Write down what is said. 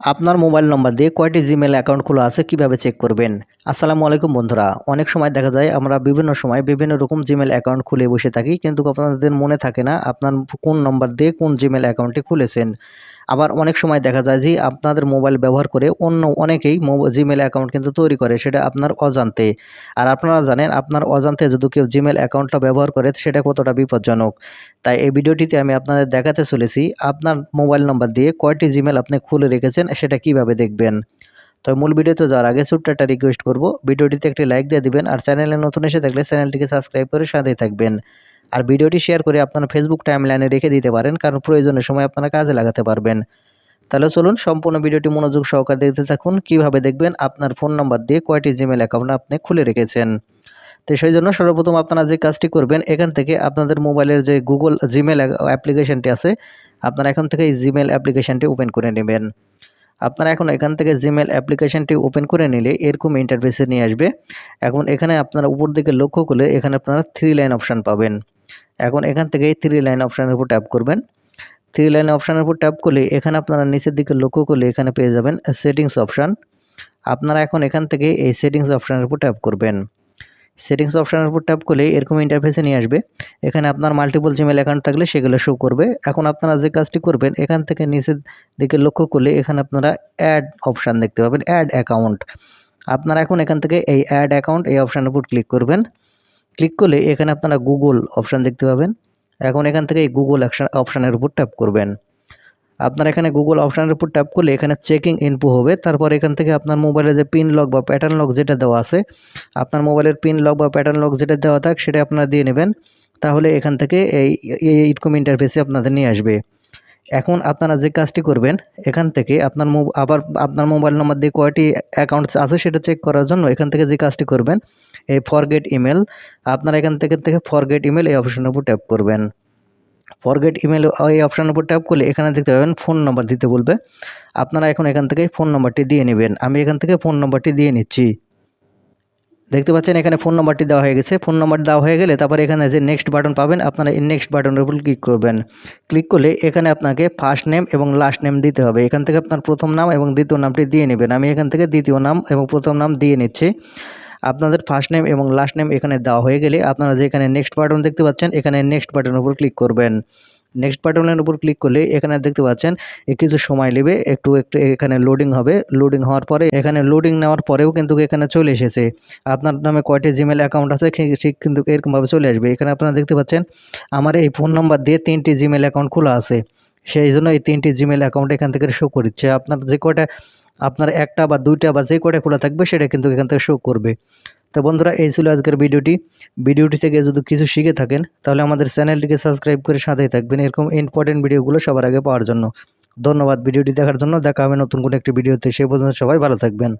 আপনার মোবাইল নম্বর দিয়ে কয়টি জিমেল অ্যাকাউন্ট খোলা আছে কীভাবে চেক করবেন? আসসালামু আলাইকুম বন্ধুরা। অনেক সময় দেখা যায় আমরা বিভিন্ন সময় বিভিন্ন রকম জিমেল অ্যাকাউন্ট খুলে বসে থাকি কিন্তু আপনাদের মনে থাকে না আপনার কোন নম্বর দিয়ে কোন জিমেল অ্যাকাউন্টটি খুলেছেন। আবার অনেক সময় দেখা যায় যে আপনাদের মোবাইল ব্যবহার করে অন্য অনেকেই জিমেল অ্যাকাউন্ট কিন্তু তৈরি করে, সেটা আপনার অজান্তে। আর আপনারা জানেন, আপনার অজান্তে যদি কেউ জিমেল অ্যাকাউন্টটা ব্যবহার করে, সেটা কতটা বিপজ্জনক। তাই এই ভিডিওটিতে আমি আপনাদের দেখাতে চলেছি, আপনার মোবাইল নম্বর দিয়ে কয়টি জিমেল আপনি খুলে রেখেছেন, সেটা কীভাবে দেখবেন। তো মূল ভিডিওতে যাওয়ার আগে ছোট্ট একটা রিকোয়েস্ট করব, ভিডিওটিতে একটি লাইক দিয়ে দিবেন, আর চ্যানেলে নতুন এসে থাকলে চ্যানেলটিকে সাবস্ক্রাইব করে সাথেই থাকবেন। আর ভিডিওটি শেয়ার করে আপনারা ফেসবুক টাইমলাইনে রেখে দিতে পারেন, কারণ প্রয়োজনের সময় আপনারা কাজে লাগাতে পারবেন। তাহলে চলুন সম্পূর্ণ ভিডিওটি মনোযোগ সহকারে দেখতে থাকুন, কীভাবে দেখবেন আপনার ফোন নাম্বার দিয়ে কয়টি জিমেল অ্যাকাউন্ট আপনি খুলে রেখেছেন। তো সেই জন্য সর্বপ্রথম আপনারা যে কাজটি করবেন, এখান থেকে আপনাদের মোবাইলের যে গুগল জিমেল অ্যাপ্লিকেশনটি আছে, আপনারা এখান থেকে এই জিমেল অ্যাপ্লিকেশনটি ওপেন করে নেবেন। আপনারা এখন এখান থেকে জিমেল অ্যাপ্লিকেশনটি ওপেন করে নিলে এরকম ইন্টারফেসে নিয়ে আসবে। এখন এখানে আপনারা উপর দিকে লক্ষ্য করলে এখানে আপনারা থ্রি লাইন অপশান পাবেন। এখন এখান থেকে থ্রি লাইন অপশানের উপর ট্যাপ করবেন। থ্রি লাইন অপশানের উপর ট্যাপ করলে এখানে আপনারা নিচের দিকে লক্ষ্য করলে এখানে পেয়ে যাবেন সেটিংস অপশান আপনারা এখন এখান থেকে এই সেটিংস অপশানের উপর ট্যাপ করবেন। সেটিংস অপশানের উপর ট্যাপ করলে এরকম ইন্টারফেসে নিয়ে আসবে। এখানে আপনার মাল্টিপল জিমেল অ্যাকাউন্ট থাকলে সেগুলো শো করবে। এখন আপনারা যে কাজটি করবেন, এখান থেকে নিচের দিকে লক্ষ্য করলে এখানে আপনারা অ্যাড অপশান দেখতে পাবেন অ্যাড অ্যাকাউন্ট আপনারা এখন এখান থেকে এই অ্যাড অ্যাকাউন্ট এই অপশানের উপর ক্লিক করবেন। ক্লিক করলে এখানে আপনারা গুগল অপশান দেখতে পাবেন। এখন এখান থেকে এই গুগল অপশানের উপর ট্যাপ করবেন। আপনার এখানে গুগল অপশানের উপর ট্যাপ করলে এখানে চেকিং ইনপু হবে। তারপর এখান থেকে আপনার মোবাইলে যে পিন লক বা প্যাটার্ন লক যেটা দেওয়া আছে, আপনার মোবাইলের পিন লক বা প্যাটার্ন লক যেটা দেওয়া থাক, সেটা আপনারা দিয়ে নেবেন। তাহলে এখান থেকে এই ইটকম ইন্টারফেসে আপনাদের নিয়ে আসবে। এখন আপনারা যে কাজটি করবেন, এখান থেকে আপনার আবার আপনার মোবাইল নম্বর দিয়ে কয়টি অ্যাকাউন্টস আছে সেটা চেক করার জন্য এখান থেকে যে কাজটি করবেন, এই ফরগেট ইমেল আপনারা এখান থেকে থেকে ফরগেট ইমেল এই অপশনের উপর ট্যাপ করবেন। ফরগেট ইমেল এই অপশানের উপর ট্যাপ করলে এখানে দেখতে পাবেন ফোন নম্বর দিতে বলবে। আপনারা এখন এখান থেকে ফোন নম্বরটি দিয়ে নেবেন। আমি এখান থেকে ফোন নম্বরটি দিয়ে নিচ্ছি। দেখতে পাচ্ছেন, এখানে ফোন নম্বরটি দেওয়া হয়ে গেছে। ফোন নম্বর দেওয়া হয়ে গেলে তারপর এখানে যে নেক্সট বাটন পাবেন, আপনারা এই নেক্সট বাটনের উপর ক্লিক করবেন। ক্লিক করলে এখানে আপনাকে ফার্স্ট নেম এবং লাস্ট নেম দিতে হবে। এখান থেকে আপনার প্রথম নাম এবং দ্বিতীয় নামটি দিয়ে নেবেন। আমি এখান থেকে দ্বিতীয় নাম এবং প্রথম নাম দিয়ে নিচ্ছি। আপনাদের ফার্স্ট নেম এবং লাস্ট নেম এখানে দেওয়া হয়ে গেলে আপনারা যেখানে নেক্সট বাটন দেখতে পাচ্ছেন, এখানে নেক্সট বাটনের উপর ক্লিক করবেন। নেক্সট বাটনের উপর ক্লিক করলে এখানে দেখতে পাচ্ছেন কিছু সময় নেবে, একটু একটু এখানে লোডিং হবে। লোডিং হওয়ার পরে, এখানে লোডিং নেওয়ার পরেও কিন্তু এখানে চলে এসেছে। আপনার নামে কয়টি জিমেল অ্যাকাউন্ট আছে ঠিক কিন্তু এরকমভাবে চলে আসবে। এখানে আপনারা দেখতে পাচ্ছেন, আমার এই ফোন নম্বর দিয়ে তিনটি জিমেল অ্যাকাউন্ট খোলা আছে। সেই জন্য এই তিনটি জিমেল অ্যাকাউন্ট এখান থেকে শো করছে আপনার যে কয়টা আপনার একটা বা দুইটা বা যে কটা খোলা থাকবে সেটা কিন্তু এখান থেকে শো করবে। তো বন্ধুরা, এই ছিল আজকের ভিডিওটি। ভিডিওটি থেকে যদি কিছু শিখে থাকেন, তাহলে আমাদের চ্যানেলটিকে সাবস্ক্রাইব করে সাথেই থাকবেন। এরকম ইম্পর্টেন্ট ভিডিওগুলো সবার আগে পাওয়ার জন্য। ধন্যবাদ ভিডিওটি দেখার জন্য। দেখা হবে নতুন কোনো একটি ভিডিওতে। সেই পর্যন্ত সবাই ভালো থাকবেন।